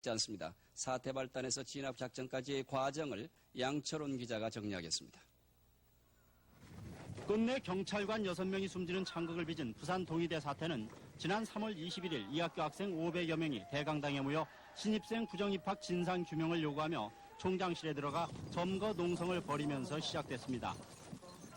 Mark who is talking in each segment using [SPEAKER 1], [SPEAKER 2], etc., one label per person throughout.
[SPEAKER 1] 있지 않습니다. 사태 발단에서 진압 작전까지의 과정을 양철원 기자가 정리하겠습니다.
[SPEAKER 2] 끝내 경찰관 6명이 숨지는 창극을 빚은 부산 동의대 사태는 지난 3월 21일 이 학교 학생 500여 명이 대강당에 모여 신입생 부정입학 진상 규명을 요구하며 총장실에 들어가 점거 농성을 벌이면서 시작됐습니다.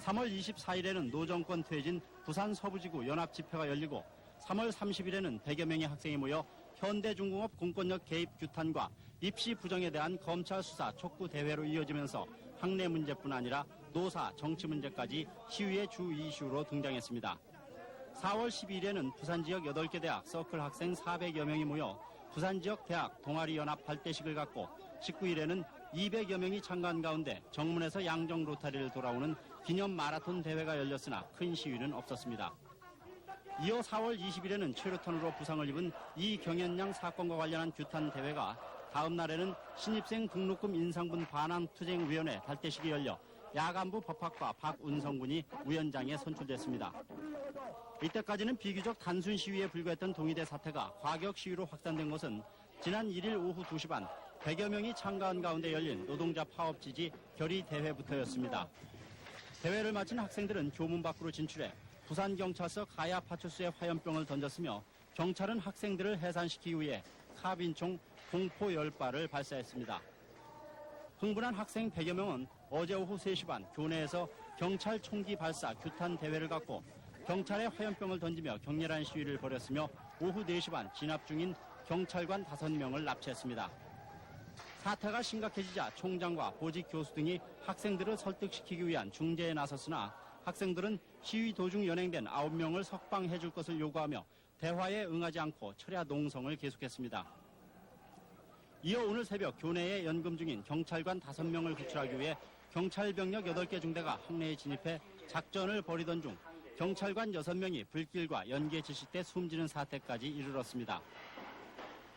[SPEAKER 2] 3월 24일에는 노정권 퇴진 부산 서부지구 연합 집회가 열리고 3월 30일에는 100여 명의 학생이 모여 현대중공업 공권력 개입 규탄과 입시 부정에 대한 검찰 수사 촉구 대회로 이어지면서 학내 문제뿐 아니라 노사 정치 문제까지 시위의 주 이슈로 등장했습니다. 4월 12일에는 부산 지역 8개 대학 서클 학생 400여 명이 모여 부산 지역 대학 동아리 연합 발대식을 갖고 19일에는 200여 명이 참가한 가운데 정문에서 양정 로타리를 돌아오는 기념 마라톤 대회가 열렸으나 큰 시위는 없었습니다. 이어 4월 20일에는 최루탄으로 부상을 입은 이경현 양 사건과 관련한 규탄 대회가 다음 날에는 신입생 등록금 인상분 반환 투쟁위원회 발대식이 열려 야간부 법학과 박운성 군이 위원장에 선출됐습니다. 이때까지는 비교적 단순 시위에 불과했던 동의대 사태가 과격 시위로 확산된 것은 지난 1일 오후 2시 반 100여 명이 참가한 가운데 열린 노동자 파업 지지 결의 대회부터였습니다. 대회를 마친 학생들은 교문 밖으로 진출해 부산경찰서 가야 파출소에 화염병을 던졌으며 경찰은 학생들을 해산시키기 위해 카빈총 공포 10발을 발사했습니다. 흥분한 학생 100여 명은 어제 오후 3시 반 교내에서 경찰 총기 발사 규탄 대회를 갖고 경찰에 화염병을 던지며 격렬한 시위를 벌였으며 오후 4시 반 진압 중인 경찰관 5명을 납치했습니다. 사태가 심각해지자 총장과 보직 교수 등이 학생들을 설득시키기 위한 중재에 나섰으나 학생들은 시위 도중 연행된 9명을 석방해 줄 것을 요구하며 대화에 응하지 않고 철야 농성을 계속했습니다. 이어 오늘 새벽 교내에 연금 중인 경찰관 5명을 구출하기 위해 경찰 병력 8개 중대가 항내에 진입해 작전을 벌이던 중 경찰관 6명이 불길과 연기에 지실 숨지는 사태까지 이르렀습니다.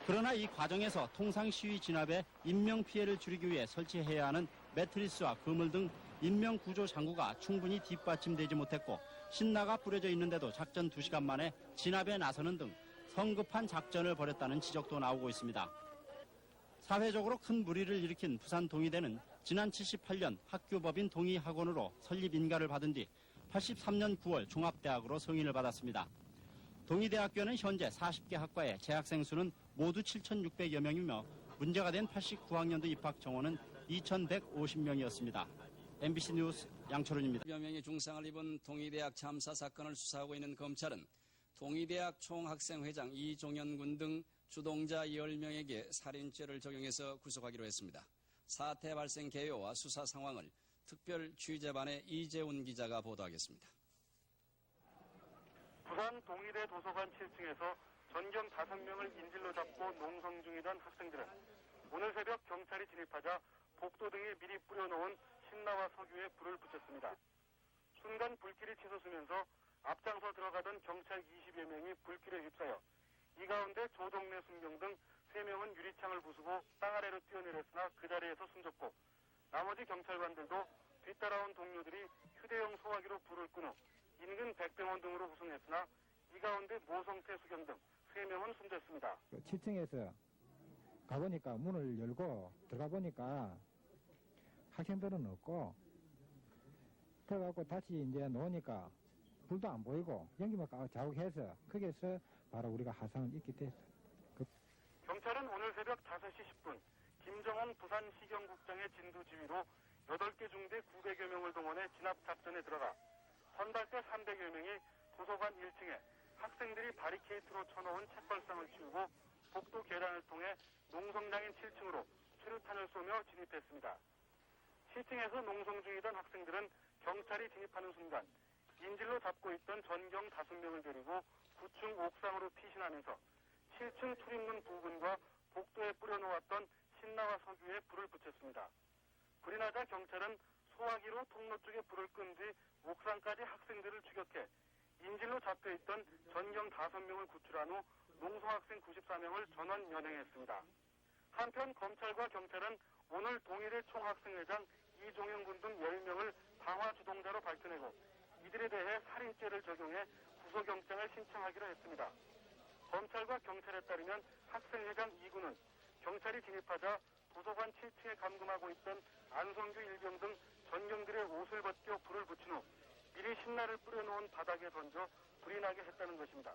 [SPEAKER 2] 그러나 이 과정에서 통상 시위 진압에 인명 피해를 줄이기 위해 설치해야 하는 매트리스와 그물 등 인명 구조 장구가 충분히 뒷받침되지 못했고 신나가 뿌려져 있는데도 작전 2시간 만에 진압에 나서는 등 성급한 작전을 벌였다는 지적도 나오고 있습니다. 사회적으로 큰 무리를 일으킨 부산 동의대는 지난 78년 학교법인 동의학원으로 설립 인가를 받은 뒤 83년 9월 종합대학으로 승인을 받았습니다. 동의대학교는 현재 40개 학과의 재학생 수는 모두 7,600여 명이며 문제가 된 89학년도 입학 정원은 2,150명이었습니다. MBC 뉴스 양철훈입니다.
[SPEAKER 1] 몇 명의 중상을 입은 동의대학 참사 사건을 수사하고 있는 검찰은 동의대학 총학생회장 이종현 군 등 주동자 10명에게 살인죄를 적용해서 구속하기로 했습니다. 사태 발생 개요와 수사 상황을 특별 취재반의 이재훈 기자가 보도하겠습니다.
[SPEAKER 3] 부산 동의대 도서관 7층에서 전경 5명을 인질로 잡고 농성 중이던 학생들은 오늘 새벽 경찰이 진입하자 복도 등에 미리 뿌려놓은 신나와 석유에 불을 붙였습니다. 순간 불길이 치솟으면서 앞장서 들어가던 경찰 20여 명이 불길에 휩싸여 이 가운데 조동래 순경 등 3명은 유리창을 부수고 땅 아래로 뛰어내렸으나 그 자리에서 숨졌고 나머지 경찰관들도 뒤따라온 동료들이 휴대용 소화기로 불을 끈후 인근 백병원 등으로 후송했으나 이 가운데 모성태 수경 등 3명은 숨졌습니다.
[SPEAKER 4] 7층에서 가보니까 문을 열고 들어가 보니까 학생들은 없고 그래갖고 다시 이제 놓으니까 불도 안 보이고 연기만 자욱해서 거기에서 바로 우리가 화상을 입게 됐어.
[SPEAKER 3] 경찰은 오늘 새벽 5시 10분 김정은 부산시경국장의 진두 지휘로 8개 중대 900여 명을 동원해 진압 작전에 들어가 선발대 300여 명이 도서관 1층에 학생들이 바리케이트로 쳐놓은 책벌상을 치우고 복도 계단을 통해 농성장인 7층으로 수류탄을 쏘며 진입했습니다. 7층에서 농성 중이던 학생들은 경찰이 진입하는 순간 인질로 잡고 있던 전경 5명을 데리고 9층 옥상으로 피신하면서 7층 출입문 부분과 복도에 뿌려놓았던 신나와 석유에 불을 붙였습니다. 불이 나자 경찰은 소화기로 통로 쪽에 불을 끈 뒤 옥상까지 학생들을 추격해 인질로 잡혀있던 전경 5명을 구출한 후 농성학생 94명을 전원 연행했습니다. 한편 검찰과 경찰은 오늘 동일의 총학생회장 이종영 군 등 10명을 방화 주동자로 밝혀내고 이들에 대해 살인죄를 적용해 구속영장을 신청하기로 했습니다. 검찰과 경찰에 따르면 학생회장 2군은 경찰이 진입하자 도서관 7층에 감금하고 있던 안성규 일병 등 전경들의 옷을 벗겨 불을 붙인 후 미리 신나를 뿌려놓은 바닥에 던져 불이 나게 했다는 것입니다.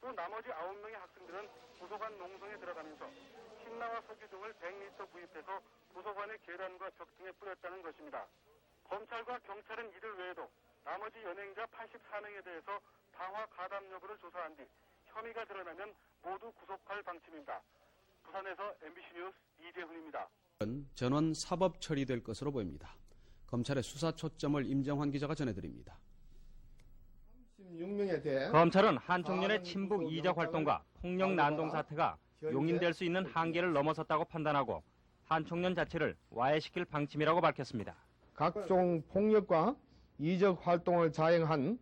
[SPEAKER 3] 또 나머지 9명의 학생들은 도서관 농성에 들어가면서 신나와 석유 등을 100리터 구입해서 도서관의 계단과 벽 등에 뿌렸다는 것입니다. 검찰과 경찰은 이들 외에도 나머지 연행자 84명에 대해서 방화 가담 여부를 조사한 뒤 혐의가 드러나면 모두 구속할 방침입니다. 부산에서 MBC 뉴스 이재훈입니다.
[SPEAKER 1] 전원 사법 처리될 것으로 보입니다. 검찰의 수사 초점을 임정환 기자가 전해드립니다.
[SPEAKER 5] 16명에 대해
[SPEAKER 6] 검찰은 한 청년의 친북 이적 활동과 폭력 난동 사태가 용인될 수 있는 한계를 넘어섰다고 판단하고 한 청년 자체를 와해시킬 방침이라고 밝혔습니다.
[SPEAKER 5] 각종 폭력과 이적 활동을 자행한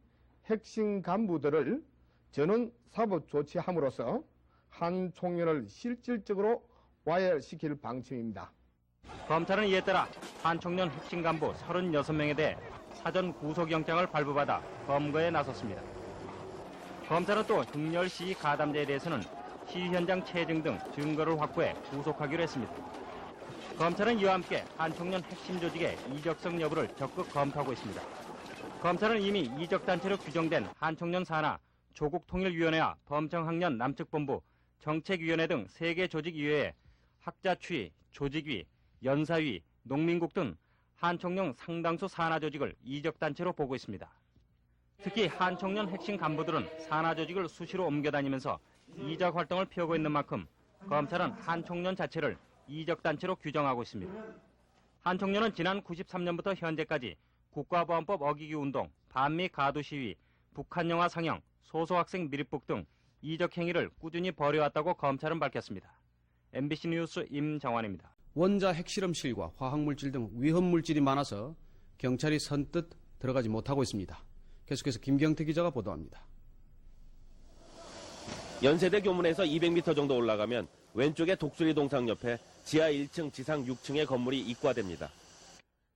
[SPEAKER 5] 핵심 간부들을 전원 사법 조치함으로써 한 총련을 실질적으로 와해시킬 방침입니다.
[SPEAKER 6] 검찰은 이에 따라 한 청년 핵심 간부 36명에 대해 사전 구속영장을 발부받아 검거에 나섰습니다. 검찰은 또 흑렬 시위 가담자에 대해서는 시위 현장 체증 등 증거를 확보해 구속하기로 했습니다. 검찰은 이와 함께 한 청년 핵심 조직의 이적성 여부를 적극 검토하고 있습니다. 검찰은 이미 이적단체로 규정된 한 청년 산하 조국통일위원회와 범청학년 남측본부, 정책위원회 등 3개 조직 이외에 학자추위, 조직위, 연사위, 농민국 등 한청년 상당수 산하 조직을 이적 단체로 보고 있습니다. 특히 한청년 핵심 간부들은 산하 조직을 수시로 옮겨 다니면서 이적 활동을 피우고 있는 만큼 검찰은 한청년 자체를 이적 단체로 규정하고 있습니다. 한청년은 지난 93년부터 현재까지 국가보안법 어기기 운동, 반미 가두 시위, 북한 영화 상영, 소소학생 밀입북 등 이적 행위를 꾸준히 벌여왔다고 검찰은 밝혔습니다. MBC 뉴스 임정환입니다.
[SPEAKER 1] 원자 핵실험실과 화학물질 등 위험물질이 많아서 경찰이 선뜻 들어가지 못하고 있습니다. 계속해서 김경태 기자가 보도합니다.
[SPEAKER 7] 연세대 교문에서 200m 정도 올라가면 왼쪽에 독수리 동상 옆에 지하 1층, 지상 6층의 건물이 입과됩니다.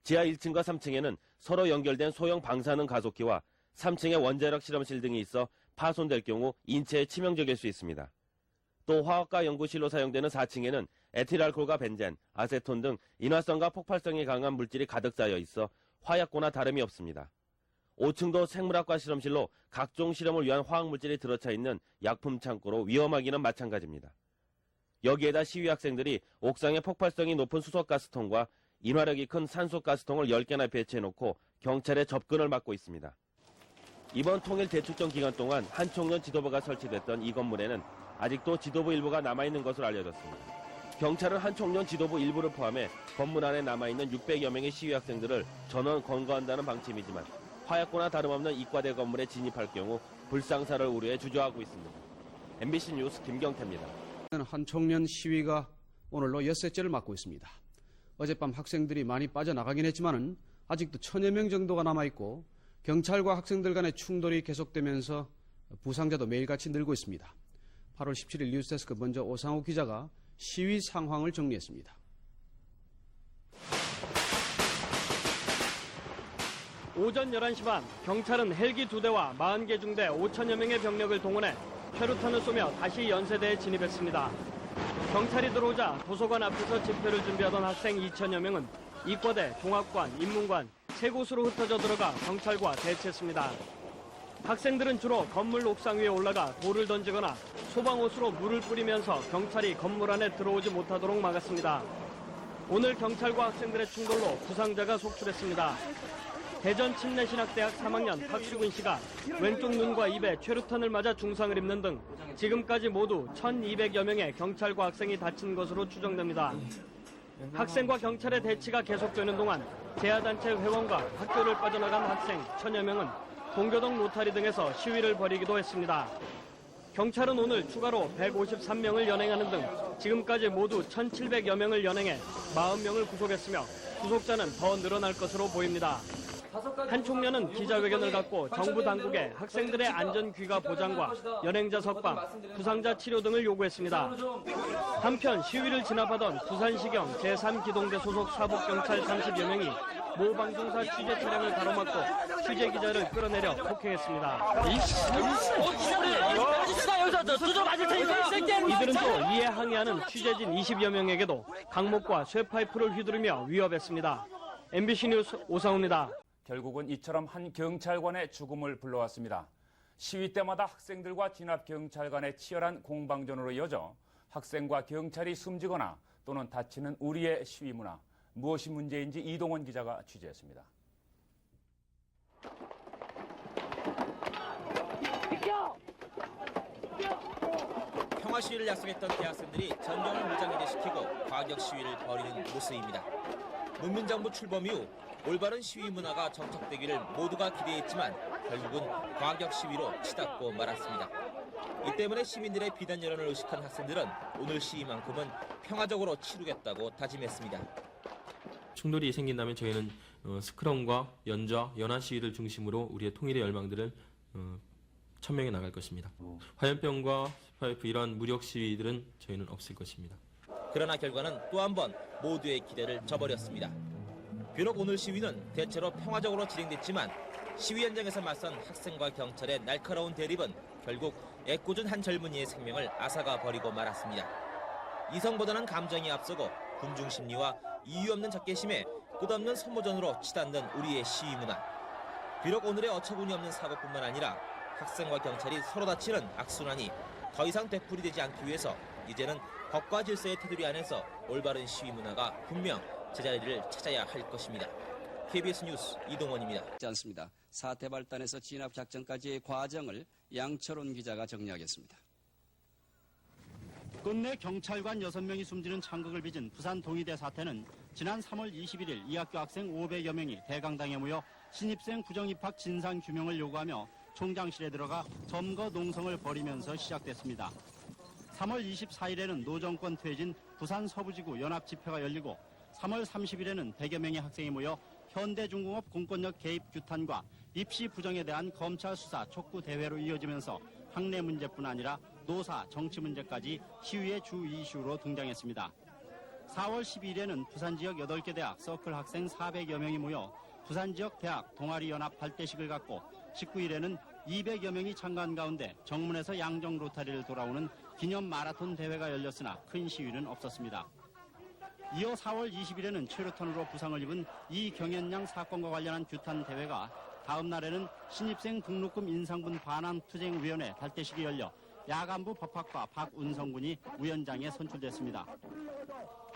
[SPEAKER 7] 지하 1층과 3층에는 서로 연결된 소형 방사능 가속기와 3층에 원자력 실험실 등이 있어 파손될 경우 인체에 치명적일 수 있습니다. 또 화학과 연구실로 사용되는 4층에는 에틸알코올과 벤젠, 아세톤 등 인화성과 폭발성이 강한 물질이 가득 쌓여 있어 화약고나 다름이 없습니다. 5층도 생물학과 실험실로 각종 실험을 위한 화학물질이 들어차 있는 약품 창고로 위험하기는 마찬가지입니다. 여기에다 시위 학생들이 옥상에 폭발성이 높은 수소가스통과 인화력이 큰 산소가스통을 10개나 배치해놓고 경찰의 접근을 막고 있습니다. 이번 통일 대축전 기간 동안 한총련 지도부가 설치됐던 이 건물에는 아직도 지도부 일부가 남아있는 것으로 알려졌습니다. 경찰은 한총련 지도부 일부를 포함해 건물 안에 남아있는 600여 명의 시위 학생들을 전원 건거한다는 방침이지만 화약고나 다름없는 이과대 건물에 진입할 경우 불상사를 우려해 주저하고 있습니다. MBC 뉴스 김경태입니다.
[SPEAKER 1] 한 청년 시위가 오늘로 엿새째를 맞고 있습니다. 어젯밤 학생들이 많이 빠져나가긴 했지만은 아직도 천여 명 정도가 남아있고 경찰과 학생들 간의 충돌이 계속되면서 부상자도 매일같이 늘고 있습니다. 8월 17일 뉴스데스크 먼저 오상호 기자가 시위 상황을 정리했습니다.
[SPEAKER 8] 오전 11시 반 경찰은 헬기 두 대와 40개 중대 5천여 명의 병력을 동원해 최루탄을 쏘며 다시 연세대에 진입했습니다. 경찰이 들어오자 도서관 앞에서 집회를 준비하던 학생 2천여 명은 이과대, 종합관, 인문관 세 곳으로 흩어져 들어가 경찰과 대치했습니다. 학생들은 주로 건물 옥상 위에 올라가 돌을 던지거나 소방호수로 물을 뿌리면서 경찰이 건물 안에 들어오지 못하도록 막았습니다. 오늘 경찰과 학생들의 충돌로 부상자가 속출했습니다. 대전 침례신학대학 3학년 박수근 씨가 왼쪽 눈과 입에 최루탄을 맞아 중상을 입는 등 지금까지 모두 1,200여 명의 경찰과 학생이 다친 것으로 추정됩니다. 학생과 경찰의 대치가 계속되는 동안 재하단체 회원과 학교를 빠져나간 학생 천여 명은 동교동 로타리 등에서 시위를 벌이기도 했습니다. 경찰은 오늘 추가로 153명을 연행하는 등 지금까지 모두 1,700여 명을 연행해 40명을 구속했으며 구속자는 더 늘어날 것으로 보입니다. 한 총련은 기자회견을 갖고 정부 당국에 학생들의 안전 귀가 보장과 연행자 석방, 부상자 치료 등을 요구했습니다. 한편 시위를 진압하던 부산시경 제3기동대 소속 사복경찰 30여 명이 모 방송사 취재 차량을 가로막고 취재 기자를 끌어내려 폭행했습니다. 이들은 또 이에 항의하는 취재진 20여 명에게도 강목과 쇠파이프를 휘두르며 위협했습니다. MBC 뉴스 오상우입니다.
[SPEAKER 9] 결국은 이처럼 한 경찰관의 죽음을 불러왔습니다. 시위 때마다 학생들과 진압 경찰 간의 치열한 공방전으로 이어져 학생과 경찰이 숨지거나 또는 다치는 우리의 시위 문화 무엇이 문제인지 이동원 기자가 취재했습니다.
[SPEAKER 10] 평화 시위를 약속했던 대학생들이 전경을 무장해제시키고 과격 시위를 벌이는 모습입니다. 문민정부 출범 이후 올바른 시위 문화가 정착되기를 모두가 기대했지만 결국은 과격 시위로 치닫고 말았습니다. 이 때문에 시민들의 비단 여론을 의식한 학생들은 오늘 시위만큼은 평화적으로 치르겠다고 다짐했습니다.
[SPEAKER 11] 충돌이 생긴다면 저희는 어, 스크럼과 연좌, 연화 시위를 중심으로 우리의 통일의 열망들을 어, 천명해 나갈 것입니다. 화염병과 스파이프 이러한 무력 시위들은 저희는 없을 것입니다.
[SPEAKER 10] 그러나 결과는 또 한 번 모두의 기대를 저버렸습니다. 비록 오늘 시위는 대체로 평화적으로 진행됐지만 시위 현장에서 맞선 학생과 경찰의 날카로운 대립은 결국 애꿎은 한 젊은이의 생명을 앗아가 버리고 말았습니다. 이성보다는 감정이 앞서고 군중 심리와 이유 없는 적개심에 끝없는 소모전으로 치닫는 우리의 시위 문화. 비록 오늘의 어처구니 없는 사고뿐만 아니라 학생과 경찰이 서로 다치는 악순환이 더 이상 되풀이되지 않기 위해서 이제는 법과 질서의 테두리 안에서 올바른 시위 문화가 분명 제자리를 찾아야 할 것입니다. KBS 뉴스 이동원입니다.
[SPEAKER 1] 않습니다. 사태 발단에서 진압 작전까지의 과정을 양철훈 기자가 정리하겠습니다.
[SPEAKER 2] 끝내 경찰관 6명이 숨지는 창극을 빚은 부산 동의대 사태는 지난 3월 21일 이 학교 학생 500여 명이 대강당에 모여 신입생 부정입학 진상 규명을 요구하며 총장실에 들어가 점거 농성을 벌이면서 시작됐습니다. 3월 24일에는 노정권 퇴진 부산 서부지구 연합 집회가 열리고 3월 30일에는 100여 명의 학생이 모여 현대중공업 공권력 개입 규탄과 입시 부정에 대한 검찰 수사 촉구 대회로 이어지면서 학내 문제뿐 아니라 노사 정치 문제까지 시위의 주 이슈로 등장했습니다. 4월 12일에는 부산 지역 8개 대학 서클 학생 400여 명이 모여 부산 지역 대학 동아리 연합 발대식을 갖고 19일에는 200여 명이 참가한 가운데 정문에서 양정 로타리를 돌아오는 기념 마라톤 대회가 열렸으나 큰 시위는 없었습니다. 이어 4월 20일에는 최루탄으로 부상을 입은 이경현양 사건과 관련한 규탄 대회가 다음 날에는 신입생 등록금 인상분 반환 투쟁위원회 발대식이 열려 야간부 법학과 박운성 군이 위원장에 선출됐습니다.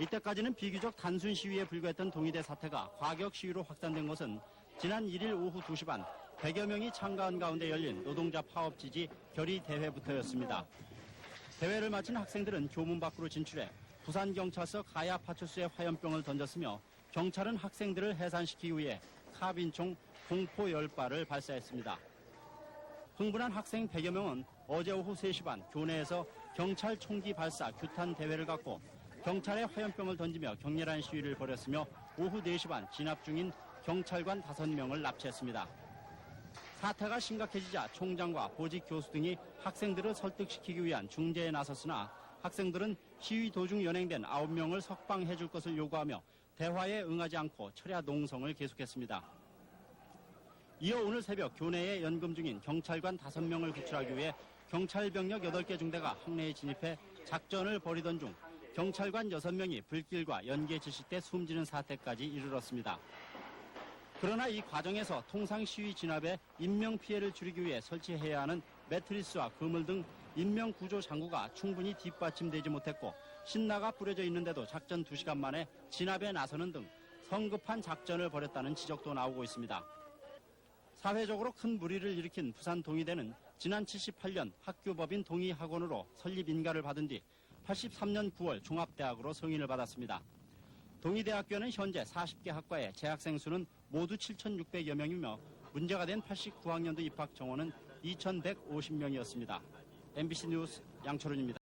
[SPEAKER 2] 이때까지는 비교적 단순 시위에 불과했던 동의대 사태가 과격 시위로 확산된 것은 지난 1일 오후 2시 반 100여 명이 참가한 가운데 열린 노동자 파업 지지 결의 대회부터였습니다. 대회를 마친 학생들은 교문 밖으로 진출해 부산경찰서 가야 파출소에 화염병을 던졌으며 경찰은 학생들을 해산시키기 위해 카빈총 공포 열발을 발사했습니다. 흥분한 학생 100여 명은 어제 오후 3시 반 교내에서 경찰 총기 발사 규탄 대회를 갖고 경찰에 화염병을 던지며 격렬한 시위를 벌였으며 오후 4시 반 진압 중인 경찰관 5명을 납치했습니다. 사태가 심각해지자 총장과 보직 교수 등이 학생들을 설득시키기 위한 중재에 나섰으나 학생들은 시위 도중 연행된 9명을 석방해 줄 것을 요구하며 대화에 응하지 않고 철야 농성을 계속했습니다. 이어 오늘 새벽 교내에 연금 중인 경찰관 5명을 구출하기 위해 경찰 병력 8개 중대가 항내에 진입해 작전을 벌이던 중 경찰관 6명이 불길과 연계 지시 때 숨지는 사태까지 이르렀습니다. 그러나 이 과정에서 통상 시위 진압에 인명 피해를 줄이기 위해 설치해야 하는 매트리스와 그물 등 인명 구조 장구가 충분히 뒷받침되지 못했고 신나가 뿌려져 있는데도 작전 2시간 만에 진압에 나서는 등 성급한 작전을 벌였다는 지적도 나오고 있습니다. 사회적으로 큰 물의를 일으킨 부산 동의대는 지난 78년 학교법인 동의학원으로 설립 인가를 받은 뒤 83년 9월 종합대학으로 승인을 받았습니다. 동의대학교는 현재 40개 학과의 재학생 수는 모두 7,600여 명이며 문제가 된 89학년도 입학 정원은 2,150명이었습니다. MBC 뉴스 양철훈입니다.